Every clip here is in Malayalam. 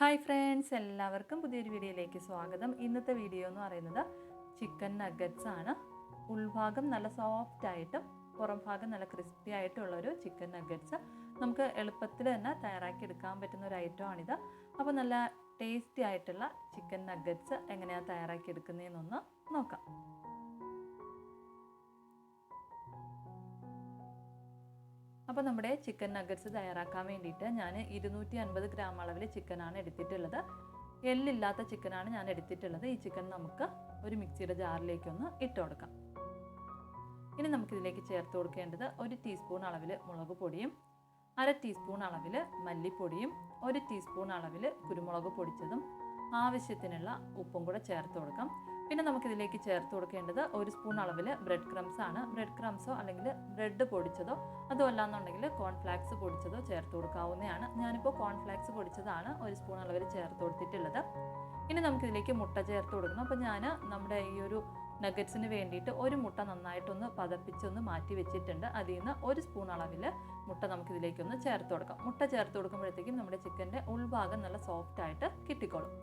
ഹായ് ഫ്രണ്ട്സ് എല്ലാവർക്കും പുതിയൊരു വീഡിയോയിലേക്ക് സ്വാഗതം. ഇന്നത്തെ വീഡിയോ എന്ന് പറയുന്നത് ചിക്കൻ നഗറ്റ്സ് ആണ്. ഉൾഭാഗം നല്ല സോഫ്റ്റ് ആയിട്ടും പുറം ഭാഗം നല്ല ക്രിസ്പി ആയിട്ടുള്ള ഒരു ചിക്കൻ നഗറ്റ്സ് നമുക്ക് എളുപ്പത്തിൽ തന്നെ തയ്യാറാക്കി എടുക്കാൻ പറ്റുന്ന ഒരു ഐറ്റം ഐറ്റമാണിത് അപ്പോൾ നല്ല ടേസ്റ്റി ആയിട്ടുള്ള ചിക്കൻ നഗറ്റ്സ് എങ്ങനെയാണ് തയ്യാറാക്കി എടുക്കുന്നതെന്നൊന്ന് നോക്കാം. അപ്പോൾ നമ്മുടെ ചിക്കൻ നഗറ്റ്സ് തയ്യാറാക്കാൻ വേണ്ടിയിട്ട് ഞാൻ ഇരുന്നൂറ്റി അൻപത് ഗ്രാം അളവിൽ ചിക്കനാണ് എടുത്തിട്ടുള്ളത്. എല്ലില്ലാത്ത ചിക്കനാണ് ഞാൻ എടുത്തിട്ടുള്ളത്. ഈ ചിക്കൻ നമുക്ക് ഒരു മിക്സിയുടെ ജാറിലേക്കൊന്ന് ഇട്ട് കൊടുക്കാം. ഇനി നമുക്കിതിലേക്ക് ചേർത്ത് കൊടുക്കേണ്ടത് ഒരു ടീസ്പൂൺ അളവിൽ മുളക് പൊടിയും അര ടീസ്പൂൺ അളവിൽ മല്ലിപ്പൊടിയും ഒരു ടീസ്പൂൺ അളവിൽ കുരുമുളക് പൊടിച്ചതും ആവശ്യത്തിനുള്ള ഉപ്പും കൂടെ ചേർത്ത് കൊടുക്കാം. പിന്നെ നമുക്കിതിലേക്ക് ചേർത്ത് കൊടുക്കേണ്ടത് ഒരു സ്പൂൺ അളവിൽ ബ്രെഡ് ക്രംസ് ആണ്. ബ്രെഡ് ക്രംസോ അല്ലെങ്കിൽ ബ്രെഡ് പൊടിച്ചതോ അതോ അല്ലാന്നുണ്ടെങ്കിൽ കോൺഫ്ലാക്സ് പൊടിച്ചതോ ചേർത്ത് കൊടുക്കാവുന്നതാണ്. ഞാനിപ്പോൾ കോൺഫ്ലാക്സ് പൊടിച്ചതാണ് ഒരു സ്പൂൺ അളവിൽ ചേർത്ത് കൊടുത്തിട്ടുള്ളത്. ഇനി നമുക്കിതിലേക്ക് മുട്ട ചേർത്ത് കൊടുക്കണം. അപ്പോൾ ഞാൻ നമ്മുടെ ഈ ഒരു നഗറ്റ്സിന് വേണ്ടിയിട്ട് ഒരു മുട്ട നന്നായിട്ടൊന്ന് പതപ്പിച്ചൊന്ന് മാറ്റി വെച്ചിട്ടുണ്ട്. അതിൽ നിന്ന് ഒരു സ്പൂൺ അളവിൽ മുട്ട നമുക്കിതിലേക്കൊന്ന് ചേർത്ത് കൊടുക്കാം. മുട്ട ചേർത്ത് കൊടുക്കുമ്പോഴത്തേക്കും നമ്മുടെ ചിക്കന്റെ ഉൾഭാഗം നല്ല സോഫ്റ്റ് ആയിട്ട് കിട്ടിക്കോളും.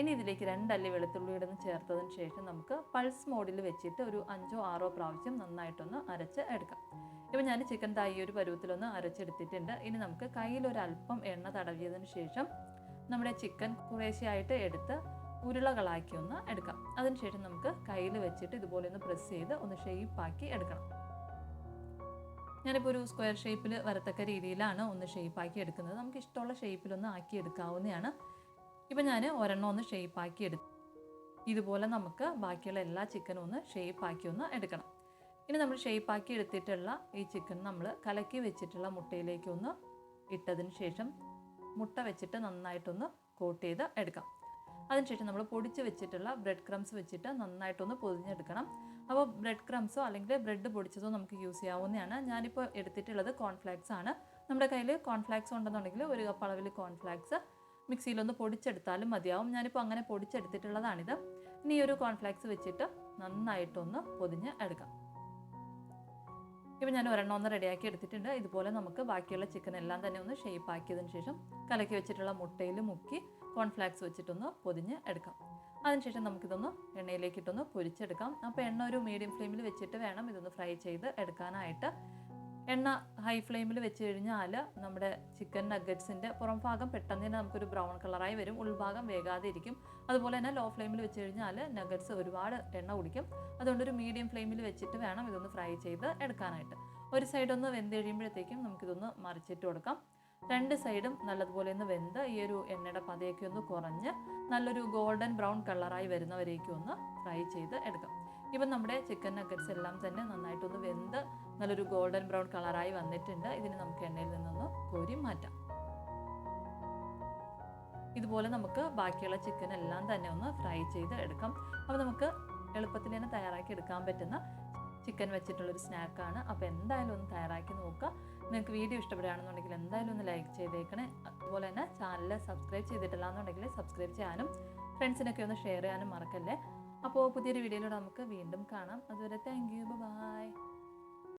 ഇനി ഇതിലേക്ക് രണ്ടല്ലി വെളുത്തുള്ളി ഇടുന്ന് ചേർത്തതിന് ശേഷം നമുക്ക് പൾസ് മോഡിൽ വെച്ചിട്ട് ഒരു അഞ്ചോ ആറോ പ്രാവശ്യം നന്നായിട്ടൊന്ന് അരച്ച് എടുക്കാം. ഇപ്പം ഞാൻ ചിക്കൻ തായി ഒരു പരുവത്തിലൊന്ന് അരച്ചെടുത്തിട്ടുണ്ട്. ഇനി നമുക്ക് കയ്യിൽ ഒരു അല്പം എണ്ണ തടവിയതിന് ശേഷം നമ്മുടെ ചിക്കൻ കുറേശ്ശെയായിട്ട് എടുത്ത് ഉരുളകളാക്കി ഒന്ന് എടുക്കാം. അതിനുശേഷം നമുക്ക് കയ്യിൽ വെച്ചിട്ട് ഇതുപോലെ ഒന്ന് പ്രസ് ചെയ്ത് ഒന്ന് ഷെയ്പ്പാക്കി എടുക്കണം. ഞാനിപ്പോൾ ഒരു സ്ക്വയർ ഷേപ്പിൽ വരത്തക്ക രീതിയിലാണ് ഒന്ന് ഷേപ്പാക്കി എടുക്കുന്നത്. നമുക്ക് ഇഷ്ടമുള്ള ഷേപ്പിലൊന്ന് ആക്കി എടുക്കാവുന്നതാണ്. ഇപ്പം ഞാൻ ഒരെണ്ണം ഒന്ന് ഷേപ്പാക്കി എടുത്തു. ഇതുപോലെ നമുക്ക് ബാക്കിയുള്ള എല്ലാ ചിക്കനും ഒന്ന് ഷേപ്പാക്കി ഒന്ന് എടുക്കണം. ഇനി നമ്മൾ ഷേപ്പാക്കി എടുത്തിട്ടുള്ള ഈ ചിക്കൻ നമ്മൾ കലക്കി വെച്ചിട്ടുള്ള മുട്ടയിലേക്ക് ഒന്ന് ഇട്ടതിന് ശേഷം മുട്ട വെച്ചിട്ട് നന്നായിട്ടൊന്ന് കോട്ട് ചെയ്ത് എടുക്കാം. അതിനുശേഷം നമ്മൾ പൊടിച്ച് വെച്ചിട്ടുള്ള ബ്രെഡ് ക്രംസ് വെച്ചിട്ട് നന്നായിട്ടൊന്ന് പൊതിഞ്ഞെടുക്കണം. അപ്പോൾ ബ്രെഡ് ക്രംസോ അല്ലെങ്കിൽ ബ്രെഡ് പൊടിച്ചതോ നമുക്ക് യൂസ് ചെയ്യാവുന്നതാണ്. ഞാനിപ്പോൾ എടുത്തിട്ടുള്ളത് കോൺഫ്ലാക്സ് ആണ്. നമ്മുടെ കയ്യിൽ കോൺഫ്ലാക്സ് ഉണ്ടെന്നുണ്ടെങ്കിൽ ഒരു കപ്പ് അളവിൽ കോൺഫ്ലാക്സ് മിക്സിയിലൊന്ന് പൊടിച്ചെടുത്താലും മതിയാവും. ഞാനിപ്പോൾ അങ്ങനെ പൊടിച്ചെടുത്തിട്ടുള്ളതാണിത്. ഇനി ഒരു കോൺഫ്ലാക്സ് വെച്ചിട്ട് നന്നായിട്ടൊന്ന് പൊതിഞ്ഞ് എടുക്കാം. ഇപ്പം ഞാൻ ഒരെണ്ണം ഒന്ന് റെഡിയാക്കി എടുത്തിട്ടുണ്ട്. ഇതുപോലെ നമുക്ക് ബാക്കിയുള്ള ചിക്കൻ എല്ലാം തന്നെ ഒന്ന് ഷേപ്പ് ആക്കിയതിന് ശേഷം കലക്കി വെച്ചിട്ടുള്ള മുട്ടയിൽ മുക്കി കോൺഫ്ലാക്സ് വെച്ചിട്ടൊന്ന് പൊതിഞ്ഞ് എടുക്കാം. അതിനുശേഷം നമുക്കിതൊന്ന് എണ്ണയിലേക്കിട്ടൊന്ന് പൊരിച്ചെടുക്കാം. അപ്പോൾ എണ്ണ ഒരു മീഡിയം ഫ്ലെയിമിൽ വെച്ചിട്ട് വേണം ഇതൊന്ന് ഫ്രൈ ചെയ്ത് എടുക്കാനായിട്ട്. എണ്ണ ഹൈ ഫ്ലെയിമിൽ വെച്ച് കഴിഞ്ഞാൽ നമ്മുടെ ചിക്കൻ നഗറ്റ്സിന്റെ പുറം ഭാഗം പെട്ടെന്ന് തന്നെ നമുക്കൊരു ബ്രൗൺ കളറായി വരും. ഉൾഭാഗം വേകാതെ ഇരിക്കും അതുപോലെ തന്നെ ലോ ഫ്ലെയിമിൽ വെച്ച് കഴിഞ്ഞാൽ നഗറ്റ്സ് ഒരുപാട് എണ്ണ കുടിക്കും. അതുകൊണ്ട് ഒരു മീഡിയം ഫ്ലെയിമിൽ വെച്ചിട്ട് വേണം ഇതൊന്ന് ഫ്രൈ ചെയ്ത് എടുക്കാനായിട്ട്. ഒരു സൈഡ് ഒന്ന് വെന്ത് കഴിയുമ്പോഴത്തേക്കും നമുക്കിതൊന്ന് മറിച്ചിട്ട് കൊടുക്കാം. രണ്ട് സൈഡും നല്ലതുപോലെ ഒന്ന് വെന്ത് ഈ ഒരു എണ്ണയുടെ പതയൊക്കെ ഒന്ന് കുറഞ്ഞ് നല്ലൊരു ഗോൾഡൻ ബ്രൗൺ കളറായി വരുന്നവരേക്കും ഒന്ന് ഫ്രൈ ചെയ്ത് എടുക്കാം. ഇപ്പം നമ്മുടെ ചിക്കൻ നഗറ്റ്സ് എല്ലാം തന്നെ നന്നായിട്ടൊന്ന് വെന്ത് നല്ലൊരു ഗോൾഡൻ ബ്രൗൺ കളറായി വന്നിട്ടുണ്ട്. ഇതിന് നമുക്ക് എണ്ണയിൽ നിന്നൊന്ന് കോരി മാറ്റാം. ഇതുപോലെ നമുക്ക് ബാക്കിയുള്ള ചിക്കൻ എല്ലാം തന്നെ ഒന്ന് ഫ്രൈ ചെയ്ത് എടുക്കാം. അപ്പോൾ നമുക്ക് എളുപ്പത്തിൽ തന്നെ തയ്യാറാക്കി എടുക്കാൻ പറ്റുന്ന ചിക്കൻ വെച്ചിട്ടുള്ളൊരു സ്നാക്കാണ് അപ്പോൾ എന്തായാലും ഒന്ന് തയ്യാറാക്കി നോക്കുക. നിങ്ങൾക്ക് വീഡിയോ ഇഷ്ടപ്പെടുകയാണെന്നുണ്ടെങ്കിൽ എന്തായാലും ഒന്ന് ലൈക്ക് ചെയ്തേക്കണേ. അതുപോലെ തന്നെ ചാനൽ സബ്സ്ക്രൈബ് ചെയ്തിട്ടില്ല എന്നുണ്ടെങ്കിൽ സബ്സ്ക്രൈബ് ചെയ്യാനും ഫ്രണ്ട്സിനൊക്കെ ഒന്ന് ഷെയർ ചെയ്യാനും മറക്കല്ലേ. അപ്പോൾ പുതിയൊരു വീഡിയോയിലൂടെ നമുക്ക് വീണ്ടും കാണാം. അതുവരെ താങ്ക് യു ബൈ